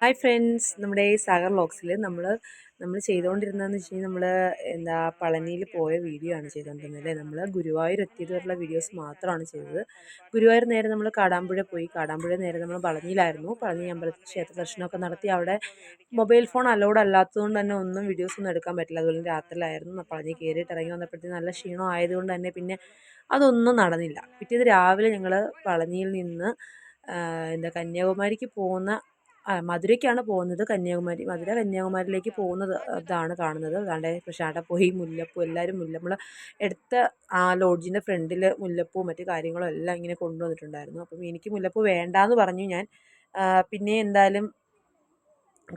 Hi friends നമ്മുടെ ഈ സാഗർ ലോക്സിൽ നമ്മൾ നമ്മൾ ചെയ്തുകൊണ്ടിരുന്നതെന്ന് വെച്ച് കഴിഞ്ഞാൽ നമ്മൾ എന്താ പളനിയിൽ പോയ വീഡിയോ ആണ് ചെയ്തുകൊണ്ടിരുന്നത് അല്ലേ? നമ്മൾ ഗുരുവായൂർ എത്തിയതുവരെയുള്ള വീഡിയോസ് മാത്രമാണ് ചെയ്തത്. ഗുരുവായൂർ നേരെ നമ്മൾ കാടാമ്പുഴ പോയി. കാടാമ്പുഴ നേരെ നമ്മൾ പളനിയിലായിരുന്നു. പളനി അമ്പലത്തിൽ ക്ഷേത്ര ദർശനമൊക്കെ നടത്തി. അവിടെ മൊബൈൽ ഫോൺ അലൗഡ് അല്ലാത്തതുകൊണ്ട് തന്നെ ഒന്നും വീഡിയോസ് ഒന്നും എടുക്കാൻ പറ്റില്ല. അതുപോലെ രാത്രിയിലായിരുന്നു. പളനി കയറിയിട്ട് ഇറങ്ങി വന്നപ്പോഴത്തേക്ക് നല്ല ക്ഷീണം ആയതുകൊണ്ട് തന്നെ പിന്നെ അതൊന്നും നടന്നില്ല. പിറ്റേത് രാവിലെ ഞങ്ങൾ പളനിയിൽ നിന്ന് എന്താ കന്യാകുമാരിക്ക് പോകുന്ന മധുരയ്ക്കാണ് പോകുന്നത് കന്യാകുമാരി. മധുര കന്യാകുമാരിയിലേക്ക് പോകുന്നത് ഇതാണ് കാണുന്നത്. അതാണ്ട് അവിടെ പോയി മുല്ലപ്പൂ എല്ലാവരും മുല്ല നമ്മൾ എടുത്ത ആ ലോഡ്ജിന്റെ ഫ്രണ്ടിൽ മുല്ലപ്പൂ മറ്റു കാര്യങ്ങളും എല്ലാം ഇങ്ങനെ കൊണ്ടുവന്നിട്ടുണ്ടായിരുന്നു. അപ്പം എനിക്ക് മുല്ലപ്പൂ വേണ്ടാന്ന് പറഞ്ഞു ഞാൻ. പിന്നെ എന്തായാലും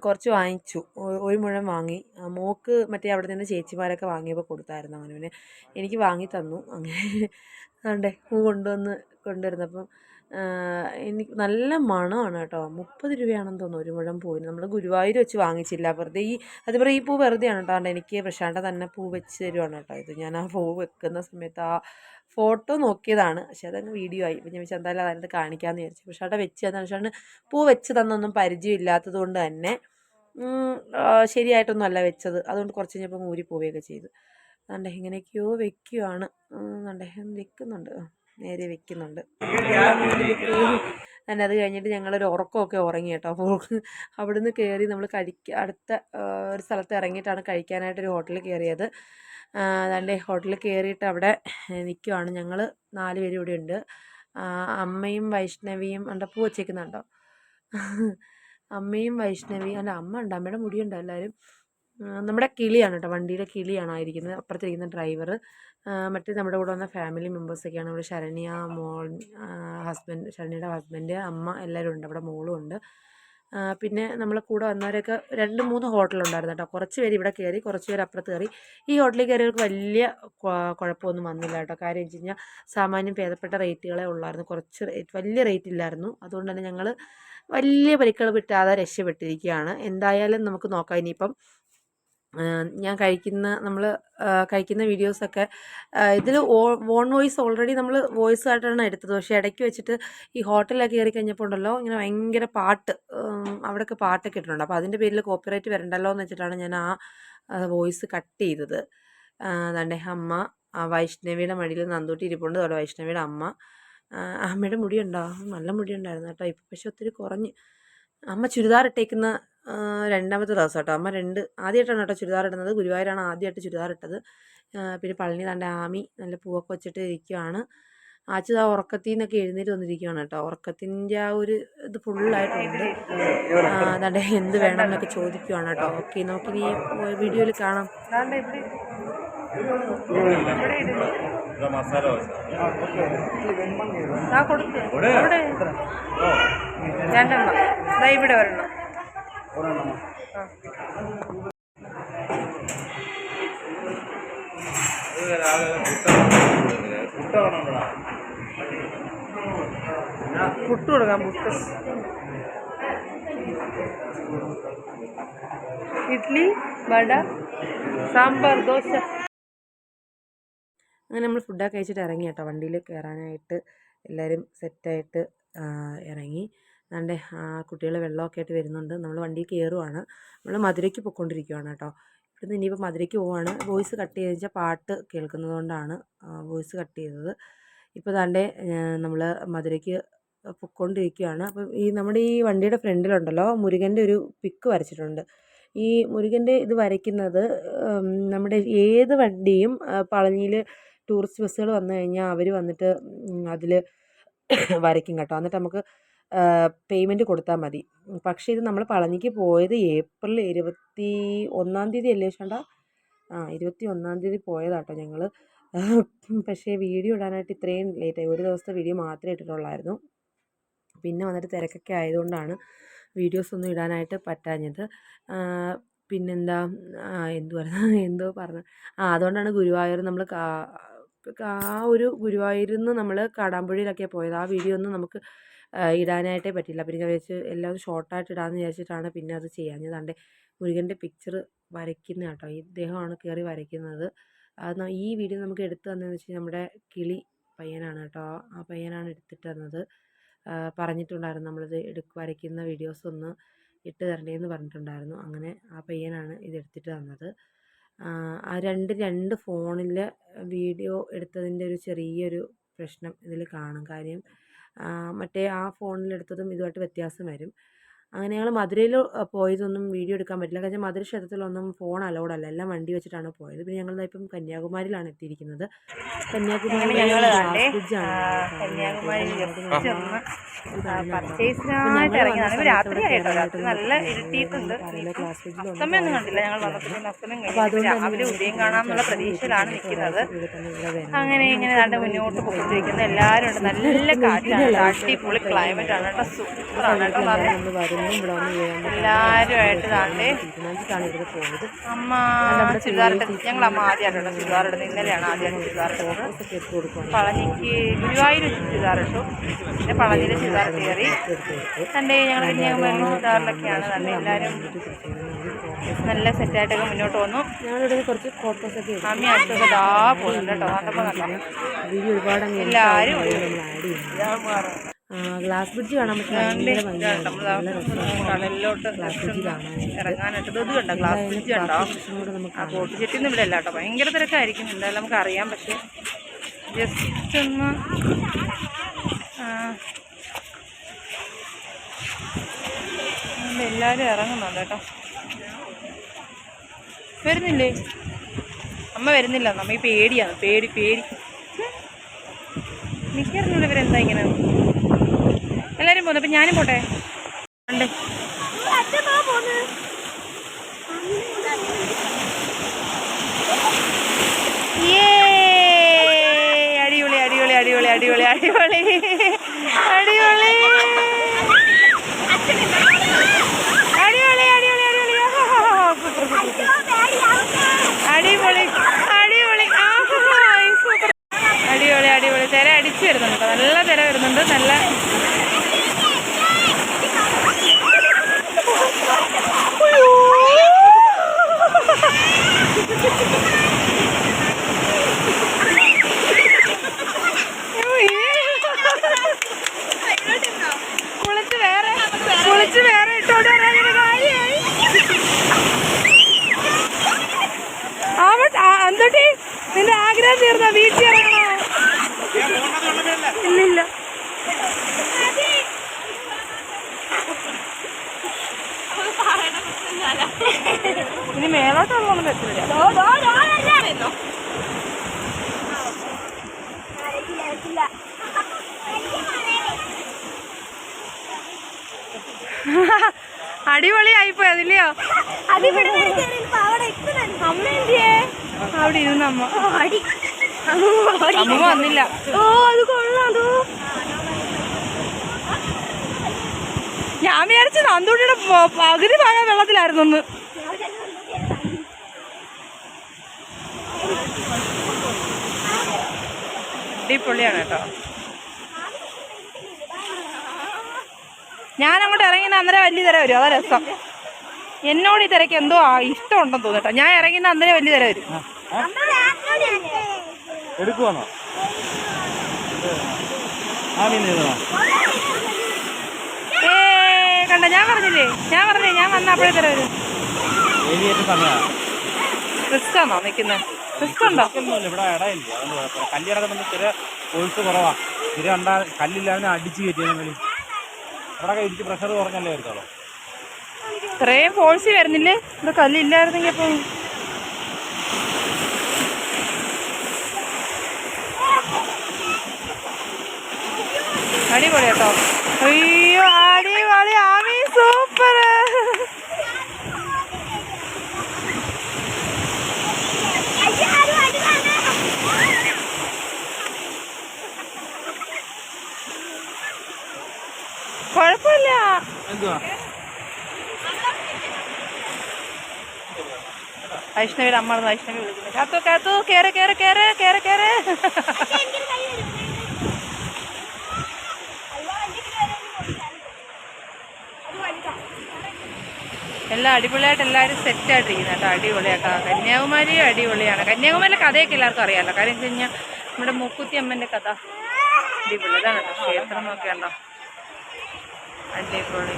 കുറച്ച് വാങ്ങിച്ചു. ഒരു മുഴം വാങ്ങി. മോക്ക് മറ്റേ അവിടെ നിന്ന് ചേച്ചിമാരൊക്കെ വാങ്ങിയപ്പോൾ കൊടുത്തായിരുന്നു പിന്നെ എനിക്ക് വാങ്ങി തന്നു. അങ്ങനെ അതുകൊണ്ട് പൂ കൊണ്ടുവന്ന് കൊണ്ടുവരുന്നപ്പം എനിക്ക് നല്ല മണമാണ് കേട്ടോ. മുപ്പത് രൂപയാണെന്ന് തോന്നുന്നു ഒരു മുഴം പൂവിന്. നമ്മൾ ഗുരുവായൂർ വെച്ച് വാങ്ങിച്ചില്ല. വെറുതെ ഈ അതുപോലെ ഈ പൂ വെറുതെയാണ് കേട്ടോ. അതുകൊണ്ട് എനിക്ക് പ്രശാന്ത തന്നെ പൂ വെച്ച് തരുവാണ് കേട്ടോ. ഇത് ഞാൻ ആ പൂ വെക്കുന്ന സമയത്ത് ആ ഫോട്ടോ നോക്കിയതാണ്. പക്ഷേ അതങ്ങ് വീഡിയോ ആയി. പിന്നെ ഞാൻ വെച്ചാൽ എന്തായാലും അതിനകത്ത് കാണിക്കാമെന്ന് വിചാരിച്ചു. പ്രശാന്ത വെച്ച് തന്നെ പ്രശാന്ത് പൂ വെച്ച് തന്നൊന്നും പരിചയമില്ലാത്തത് കൊണ്ട് തന്നെ ശരിയായിട്ടൊന്നും അല്ല വെച്ചത്. അതുകൊണ്ട് കുറച്ച് കഴിഞ്ഞപ്പോൾ ഊരി പോവുകയൊക്കെ ചെയ്തു. അതുകൊണ്ട് എങ്ങനെയൊക്കെയോ വെക്കുകയാണ് അതുകൊണ്ട് വെക്കുന്നുണ്ട്. നേരെ വെക്കുന്നുണ്ട്. തന്നെ അത് കഴിഞ്ഞിട്ട് ഞങ്ങളൊരു ഉറക്കമൊക്കെ ഉറങ്ങി കേട്ടോ. അപ്പോൾ അവിടുന്ന് കയറി നമ്മൾ കഴിക്ക അടുത്ത ഒരു സ്ഥലത്ത് ഇറങ്ങിയിട്ടാണ് കഴിക്കാനായിട്ട് ഒരു ഹോട്ടലിൽ കയറിയത് അതാണ്ട് ഹോട്ടലിൽ കയറിയിട്ട് അവിടെ നിൽക്കുവാണ് ഞങ്ങൾ നാല് പേരും ഇവിടെ ഉണ്ട്. അമ്മയും വൈഷ്ണവിയും എന്റെ പൂ വച്ചേക്കുന്നുണ്ടോ അമ്മയും വൈഷ്ണവി അല്ല അമ്മ ഉണ്ട്. അമ്മയുടെ മുടിയുണ്ട് എല്ലാവരും നമ്മുടെ കിളിയാണ് കേട്ടോ. വണ്ടിയുടെ കിളിയാണ് ആയിരിക്കുന്നത്. അപ്പുറത്തിരിക്കുന്ന ഡ്രൈവർ മറ്റേ നമ്മുടെ കൂടെ വന്ന ഫാമിലി മെമ്പേഴ്സൊക്കെയാണ് ഇവിടെ ശരണ്യ മോൾ ഹസ്ബൻഡ് ശരണ്യയുടെ ഹസ്ബൻഡ് അമ്മ എല്ലാവരും ഉണ്ട്. അവിടെ മോളും ഉണ്ട്. പിന്നെ നമ്മളെ കൂടെ വന്നവരൊക്കെ രണ്ട് മൂന്ന് ഹോട്ടലുണ്ടായിരുന്നു കേട്ടോ. കുറച്ച് പേര് ഇവിടെ കയറി കുറച്ച് പേര് അപ്പുറത്ത് കയറി. ഈ ഹോട്ടലിൽ കയറിയവർക്ക് വലിയ കുഴ- കുഴപ്പമൊന്നും വന്നില്ല കേട്ടോ. കാര്യം വെച്ച് കഴിഞ്ഞാൽ സാമാന്യം ഭേദപ്പെട്ട റേറ്റുകളെ ഉള്ളായിരുന്നു. കുറച്ച് റേറ്റ് വലിയ റേറ്റ് ഇല്ലായിരുന്നു. അതുകൊണ്ട് തന്നെ ഞങ്ങൾ വലിയ പരിക്കുകൾ വിട്ടാതെ രക്ഷപ്പെട്ടിരിക്കുകയാണ്. എന്തായാലും നമുക്ക് നോക്കാം. ഇനിയിപ്പം ഞാൻ കഴിക്കുന്ന നമ്മൾ കഴിക്കുന്ന വീഡിയോസൊക്കെ ഇതിൽ വോൺ വോയിസ് ഓൾറെഡി നമ്മൾ വോയിസ് ആയിട്ടാണ് എടുത്തത്. പക്ഷേ ഇടയ്ക്ക് വെച്ചിട്ട് ഈ ഹോട്ടലിലൊക്കെ കയറി കഴിഞ്ഞപ്പോൾ ഉണ്ടല്ലോ ഇങ്ങനെ ഭയങ്കര പാട്ട് അവിടെയൊക്കെ പാട്ടൊക്കെ ഇട്ടിട്ടുണ്ട്. അപ്പോൾ അതിന്റെ പേരിൽ കോപ്പിറൈറ്റ് വരണ്ടല്ലോ എന്ന് വെച്ചിട്ടാണ് ഞാൻ ആ വോയിസ് കട്ട് ചെയ്തത്. ആ, അമ്മ ആ വൈഷ്ണവിയുടെ മടിയിൽ നന്തൂട്ടി ഇരിപ്പുണ്ട്. അതുപോലെ വൈഷ്ണവിയുടെ അമ്മ അമ്മയുടെ മുടിയുണ്ടോ? നല്ല മുടിയുണ്ടായിരുന്നു കേട്ടോ. ഇപ്പം പക്ഷെ ഒത്തിരി കുറഞ്ഞ്. അമ്മ ചുരിദാർ ഇട്ടേക്കുന്ന രണ്ടാമത്തെ ദിവസം കേട്ടോ അമ്മ രണ്ട് ആദ്യമായിട്ടാണ് കേട്ടോ ചുരിദാർ ഇടുന്നത്. ഗുരുവായൂരാണ് ആദ്യമായിട്ട് ചുരിദാർ ഇട്ടത്. പിന്നെ പളനി തന്റെ ആമി നല്ല പൂവൊക്കെ വെച്ചിട്ട് ഇരിക്കുകയാണ് ആച്ചത് ആ ഉറക്കത്തിൽ നിന്നൊക്കെ എഴുന്നേറ്റ് വന്നിരിക്കുകയാണ് കേട്ടോ ഉറക്കത്തിന്റെ ആ ഒരു ഇത് ഫുള്ളായിട്ടുണ്ട്. അതാണ്ട് എന്ത് വേണം എന്നൊക്കെ ചോദിക്കുകയാണ് കേട്ടോ ഓക്കെ നമുക്കിനി വീഡിയോയിൽ കാണാം. ഇവിടെ ഒരെണ്ണം. രാവിലെ പുട്ട കൊടുക്കാം പുട്ട്. ഇഡ്ഡലി വട സാമ്പാർ ദോശ. അങ്ങനെ നമ്മൾ ഫുഡൊക്കെ കഴിച്ചിട്ട് ഇറങ്ങി കേട്ടോ. വണ്ടിയിൽ കയറാനായിട്ട് എല്ലാവരും സെറ്റായിട്ട് ഇറങ്ങി. അതാണ്ട് കുട്ടികൾ വെള്ളമൊക്കെ ആയിട്ട് വരുന്നുണ്ട്. നമ്മൾ വണ്ടി കയറുവാണ് നമ്മൾ മധുരയ്ക്ക് പൊയ്ക്കൊണ്ടിരിക്കുവാണ് കേട്ടോ. ഇവിടുന്ന് ഇനിയിപ്പോൾ മധുരയ്ക്ക് പോവാണ്. വോയിസ് കട്ട് ചെയ്ത് വെച്ചാൽ പാട്ട് കേൾക്കുന്നത് കൊണ്ടാണ് വോയിസ് കട്ട് ചെയ്തത്. ഇപ്പോൾ ദാണ്ടെ നമ്മൾ മധുരയ്ക്ക് പൊയ്ക്കൊണ്ടിരിക്കുകയാണ് അപ്പം ഈ നമ്മുടെ ഈ വണ്ടിയുടെ ഫ്രണ്ടിലുണ്ടല്ലോ മുരുകന്റെ ഒരു പിക്ക് വരച്ചിട്ടുണ്ട്. ഈ മുരുകന്റെ ഇത് വരയ്ക്കുന്നത് നമ്മുടെ ഏത് വണ്ടിയും പളനിയിൽ ടൂറിസ്റ്റ് ബസ്സുകൾ വന്നു കഴിഞ്ഞാൽ അവർ വന്നിട്ട് അതിൽ വരയ്ക്കും കേട്ടോ. എന്നിട്ട് നമുക്ക് പേയ്മെന്റ് കൊടുത്താൽ മതി. പക്ഷേ ഇത് നമ്മൾ പളനിക്ക് പോയത് ഏപ്രിൽ ഇരുപത്തി ഒന്നാം തീയതി അല്ലേ ചേട്ടാ ആ ഇരുപത്തി ഒന്നാം തീയതി പോയതാട്ടോ ഞങ്ങൾ പക്ഷേ വീഡിയോ ഇടാനായിട്ട് ഇത്രയും ലേറ്റായി ഒരു ദിവസത്തെ വീഡിയോ മാത്രമേ ഇട്ടിട്ടുള്ളായിരുന്നു. പിന്നെ വന്നിട്ട് തിരക്കൊക്കെ ആയതുകൊണ്ടാണ് വീഡിയോസ് ഒന്നും ഇടാനായിട്ട് പറ്റാഞ്ഞത്. പിന്നെന്താ? എന്തു എന്തുവായിരുന്നു എന്തോ പറഞ്ഞു. ആ അതുകൊണ്ടാണ് ഗുരുവായൂർ നമ്മൾ ആ ഒരു ഗുരുവായൂരിൽ നിന്ന് നമ്മൾ കാടാമ്പുഴയിലൊക്കെ പോയത്. ആ വീഡിയോ ഒന്നും നമുക്ക് ഇടാനായിട്ടേ പറ്റില്ല. പിന്നെ ഞാൻ വിചാരിച്ചു എല്ലാം ഷോർട്ടായിട്ട് ഇടാമെന്ന് വിചാരിച്ചിട്ടാണ് പിന്നെ അത് ചെയ്യാഞ്ഞത് കണ്ടേ മുരുകന്റെ പിക്ചർ വരയ്ക്കുന്ന കേട്ടോ. ഇദ്ദേഹമാണ് കയറി വരയ്ക്കുന്നത്. അത് ഈ വീഡിയോ നമുക്ക് എടുത്തു തന്നതെന്ന് വെച്ചാൽ നമ്മുടെ കിളി പയ്യനാണ് കേട്ടോ. ആ പയ്യനാണ് എടുത്തിട്ട് തന്നത്. പറഞ്ഞിട്ടുണ്ടായിരുന്നു നമ്മളിത് എടുക്ക് വരയ്ക്കുന്ന വീഡിയോസ് ഒന്ന് ഇട്ട് തരണേന്ന് പറഞ്ഞിട്ടുണ്ടായിരുന്നു. അങ്ങനെ ആ പയ്യനാണ് ഇത് എടുത്തിട്ട് തന്നത്. ആ, രണ്ട് രണ്ട് ഫോണിൽ വീഡിയോ എടുത്തതിന്റെ ഒരു ചെറിയൊരു പ്രശ്നം ഇതിൽ കാണും. കാര്യം മറ്റേ ആ ഫോണിലെടുത്തതും ഇതുമായിട്ട് വ്യത്യാസം വരും. അങ്ങനെ ഞങ്ങൾ മധുരയിൽ പോയതൊന്നും വീഡിയോ എടുക്കാൻ പറ്റില്ല. കാരണം മധുര ക്ഷേത്രത്തിലൊന്നും ഫോൺ അലൗഡ് അല്ല. എല്ലാം വണ്ടി വെച്ചിട്ടാണ് പോയത്. പിന്നെ ഞങ്ങൾ ഇപ്പം കന്യാകുമാരിയിലാണ് എത്തിയിരിക്കുന്നത്. കന്യാകുമാരി അങ്ങനെ ഇങ്ങനെ മുന്നോട്ട് എല്ലാവരും നല്ല കാറ്റാണ്. ക്ലൈമറ്റ് ഞങ്ങളും ഇവിടെ വന്ന് വീഴാൻ ഇവിടെ പോയത് അമ്മ ചുരിദാറിട്ട് പളനിക്ക് ഗുരുവായൂർ പിന്നെ പളനിയിലെ ചുരിദാർ കയറി. തണ്ടേ ഞങ്ങൾ ചുരിദാറിലൊക്കെയാണ് തന്നെ എല്ലാവരും നല്ല സെറ്റായിട്ടൊക്കെ മുന്നോട്ട് വന്നു. ഞങ്ങളിവിടെ കുറച്ച് ഫോട്ടോസൊക്കെ അമ്മി അടുത്തൊക്കെ ദാ പോകുന്നുണ്ട് കേട്ടോ. കണ്ടപ്പോൾ നല്ല എല്ലാവരും ഗ്ലാസ് ബ്രിഡ്ജ് കാണാൻ കടലിലോട്ട് ഇറങ്ങാനായിട്ട്. ഇത് കണ്ടോ? ഗ്ലാസ് ബ്രിഡ്ജ് കണ്ടോ? ആ ബോട്ട് ഇവിടെ അല്ല കേട്ടോ. ഭയങ്കര തിരക്കായിരിക്കും. എന്തായാലും നമുക്ക് അറിയാം പക്ഷേ ജസ്റ്റ് ഒന്ന് എല്ലാവരും ഇറങ്ങുന്നുണ്ട് കേട്ടോ. വരുന്നില്ലേ? അമ്മ വരുന്നില്ല. നമ്മ ഈ പേടിയാണ്. പേടി പേടി. എനിക്കറിഞ്ഞൂല ഇവരെന്താ ഇങ്ങനെ എല്ലാവരും പോന്നു? അപ്പം ഞാനും പോട്ടെ. ഉണ്ട്! അടിപൊളി അടിപൊളി അടിപൊളി അടിപൊളി അടിപൊളി. അടിപൊളി. അടിപൊളി അടിപൊളി അടിപൊളി. അടിപൊളി അടിപൊളി. സൂപ്പർ അടിപൊളി അടിപൊളി. തിര അടിച്ചു വരുന്നുണ്ട് നല്ല തിര വരുന്നുണ്ട്. നല്ല ആഗ്രഹം തീർന്ന? വീട്ടിൽ ഇറങ്ങണോ? ഇല്ലില്ല. ഇനി പറ്റില്ല അടിപൊളിയായിപ്പോയി അതില്ലയോ അമ്മ എന്തിയേ? അവിടെ ഇരുന്നമ്മ അമ്മ. അമ്മ വന്നില്ല. ഓ അത് കൊള്ളാം ഞാൻ വിചാരിച്ചു നന്ദൂട്ടിയുടെ പകുതി ഭാഗം വെള്ളത്തിലായിരുന്നു ഒന്ന്. അടിപൊളിയാണ് കേട്ടോ. ഞാൻ അങ്ങോട്ട് ഇറങ്ങിയ അന്നേരം വലിയ തര വരും അതാ രസം. എന്നോട് ഈ തിരക്ക് എന്തോ ഇഷ്ടമുണ്ടെന്ന് ഇഷ്ടം ഉണ്ടെന്ന് തോന്നട്ടോ ഞാൻ ഇറങ്ങുന്ന അന്നേരം വലിയ തര വരും. എടുക്കുവാന്നോ ആ മീൻ ചെയ്തോ ഏ കണ്ട ഞാൻ പറഞ്ഞില്ലേ? ഞാൻ പറഞ്ഞേ ഞാൻ വന്ന അപ്പോഴേ തര റിസ്ക് ആണോ നിൽക്കുന്നത് റിസ്ക് ഉണ്ടോ ഇവിടെ ഇടയില്ല. അതുകൊണ്ട് ഒഴുക്ക് കുറവാ. കല്ലില്ലാതെ അടിച്ച് അവിടെ ഇടിച്ച് പ്രഷർ കുറഞ്ഞല്ലേ ഇത്രയും ഫോഴ്സി വരുന്നില്ലേ? ഇവിടെ കല്ലില്ലായിരുന്നെങ്കിൽ അടിപൊളി കേട്ടോ. അയ്യോ അടിപൊളി. ആമി സൂപ്പർ കുഴപ്പമില്ല. എന്തുവാ? വൈഷ്ണവിയുടെ അമ്മ വൈഷ്ണവി വിളിക്കുന്നത് കാത്തു കാത്തു കേറ് കേറ് കേറ് കേറ് കേറ്. എല്ലാം അടിപൊളിയായിട്ട് എല്ലാവരും സെറ്റായിട്ടിരിക്കുന്നത് കേട്ടോ. അടിപൊളിയാട്ടോ. കന്യാകുമാരി അടിപൊളിയാണ്. കന്യാകുമാരിയിലെ കഥയൊക്കെ എല്ലാവർക്കും അറിയാമല്ലോ കാര്യം വെച്ച് കഴിഞ്ഞാൽ നമ്മുടെ മൂക്കുത്തി അമ്മന്റെ കഥ അടിപൊളി അതാണ് ക്ഷേത്രമൊക്കെ ഉണ്ടോ അടിപൊളി.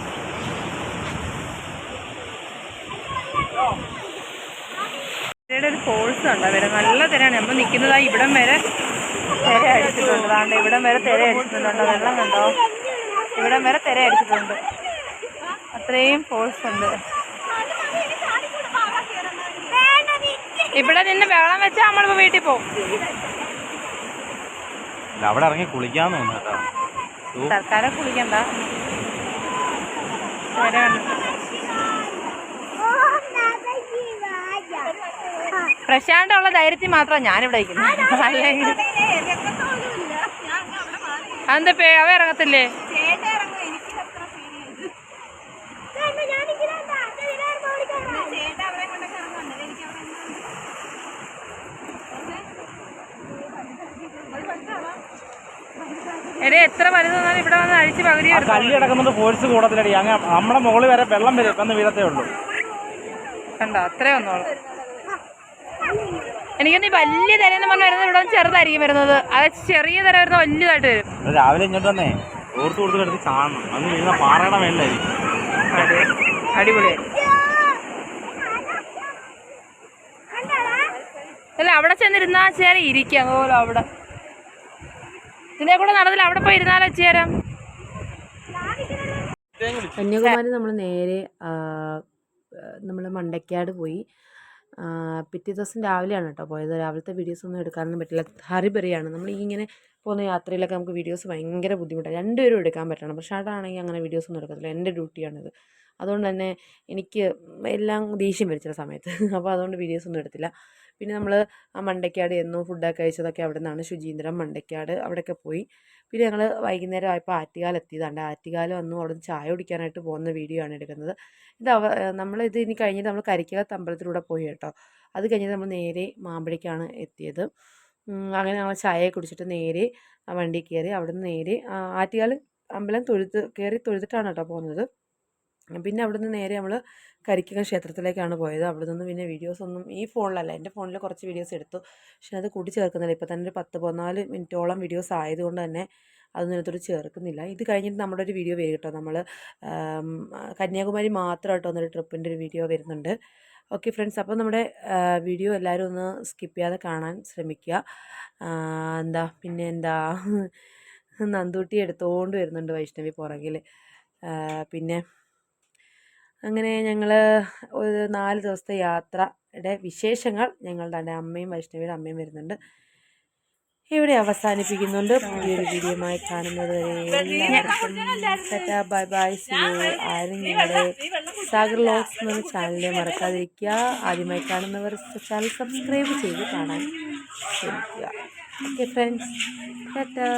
ഇവിടെ ഒരു ഫോൾസ് ഉണ്ട് വരെ നല്ല തിരയാണ്. നമ്മൾ നിൽക്കുന്നത് ഇവിടം വരെ തിര അടിച്ചിട്ടുണ്ട്. അതാണ്ട് ഇവിടം വരെ തിര അടിച്ചിട്ടുണ്ട് വെള്ളം കണ്ടോ? ഇവിടം വരെ തിര അടിച്ചിട്ടുണ്ട്. അത്രയും ഫോൾസ് ഉണ്ട്. ഇവിടെ നിന്ന് വെള്ളം വെച്ചാ നമ്മളിപ്പോ വീട്ടിൽ പോകും. അവിടെ ഇറങ്ങി കുളിക്കാൻ തോന്നുന്നു കേട്ടോ. തൽക്കാലം കുളിക്കണ്ട. പ്രശാന്തുള്ള ധൈര്യത്തിൽ മാത്രമാണ് ഞാനിവിടെ ഇരിക്കുന്നത് അല്ലെങ്കിൽ അതെന്താ പേ അവ ഇറങ്ങത്തില്ലേ? ഇവിടെ വന്ന് അഴിച്ച് പകുതി ആ കല്ലി കിടക്കുന്നത് ഫോഴ്സ് കൂടത്തിലടി. അങ്ങ് നമ്മുടെ മുകളിൽ വരെ വെള്ളം വരും. വന്ന് വീഴത്തേ ഉള്ളൂ. കണ്ടോ? അത്രേ വന്നോളൂ. എനിക്കൊന്ന് വലിയ തിരയെന്ന് പറഞ്ഞ് വരുന്നത് ഇവിടെ ചെറുതായിരിക്കും വരുന്നത്. അത് ചെറിയ തര വരുന്നത് വലിയതായിട്ട് വരും. രാവിലെ ഇങ്ങോട്ട് തന്നെ ഓർത്ത് കൊടുത്ത് കിടത്തി കാണണം. അന്ന് വീഴുന്ന പാറയുടെ മേളിലായിരിക്കും. അടിപൊളിയായി അല്ല അവിടെ ചെന്നിരുന്നാ ചേരെ ഇരിക്കുക അതുപോലെ അവിടെ. ഇതിനെ കൂടെ നടന്നില്ല. അവിടെ പോയി ഇരുന്നാലോ ചേരാം കന്യാകുമാരി നമ്മൾ നേരെ നമ്മൾ മണ്ടക്കാട് പോയി. പിറ്റേ ദിവസം രാവിലെയാണ് കേട്ടോ പോയത്. രാവിലത്തെ വീഡിയോസ് ഒന്നും എടുക്കാനൊന്നും പറ്റില്ല. ഹറിബറിയാണ് നമ്മൾ ഇങ്ങനെ പോകുന്ന യാത്രയിലൊക്കെ നമുക്ക് വീഡിയോസ് ഭയങ്കര ബുദ്ധിമുട്ടാണ്. രണ്ടുപേരും എടുക്കാൻ പറ്റണം. പക്ഷേ ആണെങ്കിൽ അങ്ങനെ വീഡിയോസ് ഒന്നും എടുക്കത്തില്ല. എന്റെ ഡ്യൂട്ടിയാണിത്. അതുകൊണ്ട് തന്നെ എനിക്ക് എല്ലാം ദേഷ്യം വരും സമയത്ത്. അപ്പോൾ അതുകൊണ്ട് വീഡിയോസ് ഒന്നും എടുത്തില്ല. പിന്നെ നമ്മൾ മണ്ടയ്ക്കാട് എന്നും ഫുഡൊക്കെ കഴിച്ചതൊക്കെ അവിടെ നിന്നാണ് ശുചീന്ദ്രം മണ്ടയ്ക്കാട് അവിടെയൊക്കെ പോയി. പിന്നെ ഞങ്ങൾ വൈകുന്നേരം ആയപ്പോൾ ആറ്റുകാലം എത്തിയതാണ്ട്. ആറ്റുകാലം വന്നു അവിടെ നിന്ന് ചായ കുടിക്കാനായിട്ട് പോകുന്ന വീഡിയോ ആണ് എടുക്കുന്നത്. ഇത് അവ നമ്മളിത് ഇനി കഴിഞ്ഞിട്ട് നമ്മൾ കരിക്കകത്ത് അമ്പലത്തിലൂടെ പോയി കേട്ടോ. അത് കഴിഞ്ഞിട്ട് നമ്മൾ നേരെ മാമ്പഴയ്ക്കാണ് എത്തിയത്. അങ്ങനെ ഞങ്ങൾ ചായ കുടിച്ചിട്ട് നേരെ വണ്ടി കയറി അവിടെ നിന്ന് നേരെ ആറ്റുകാലം അമ്പലം തൊഴുത്ത് കയറി തൊഴുതിട്ടാണ് കേട്ടോ പോകുന്നത്. പിന്നെ അവിടെ നിന്ന് നേരെ നമ്മൾ കരിക്കകം ക്ഷേത്രത്തിലേക്കാണ് പോയത്. അവിടെ നിന്ന് പിന്നെ വീഡിയോസ് ഒന്നും ഈ ഫോണിലല്ല എന്റെ ഫോണിൽ കുറച്ച് വീഡിയോസ് എടുത്തു. പക്ഷെ അത് കൂട്ടി ചേർക്കുന്നില്ല. ഇപ്പോൾ തന്നെ ഒരു പത്ത് പതിനാല് മിനിറ്റോളം വീഡിയോസ് ആയതുകൊണ്ട് തന്നെ അതൊന്നും ഇതിനകത്തോട് ചേർക്കുന്നില്ല. ഇത് കഴിഞ്ഞിട്ട് നമ്മുടെ ഒരു വീഡിയോ വരും കേട്ടോ. നമ്മൾ കന്യാകുമാരി മാത്രമായിട്ട് വന്നൊരു ട്രിപ്പിന്റെ ഒരു വീഡിയോ വരുന്നുണ്ട്. ഓക്കെ ഫ്രണ്ട്സ് അപ്പോൾ നമ്മുടെ വീഡിയോ എല്ലാവരും ഒന്ന് സ്കിപ്പ് ചെയ്യാതെ കാണാൻ ശ്രമിക്കുക. എന്താ പിന്നെ എന്താ നന്ദൂട്ടി എടുത്തുകൊണ്ട് വരുന്നുണ്ട് വൈഷ്ണവി പുറകിൽ പിന്നെ അങ്ങനെ ഞങ്ങൾ ഒരു നാല് ദിവസത്തെ യാത്രയുടെ വിശേഷങ്ങൾ ഞങ്ങളുടെ അമ്മയും വൈഷ്ണവിയുടെ അമ്മയും വരുന്നുണ്ട്. ഇവിടെ അവസാനിപ്പിക്കുന്നുണ്ട്. പുതിയൊരു വീഡിയോമായി കാണുന്നത് വരെ ബൈ ബൈ. ആരും ഞങ്ങളുടെ സാഗർ ലോക്സ് എന്ന ചാനലിനെ മറക്കാതിരിക്കുക. ആദ്യമായി കാണുന്നവർ ചാനൽ സബ്സ്ക്രൈബ് ചെയ്ത് കാണാൻ ശ്രമിക്കുക. Okay friends Tata.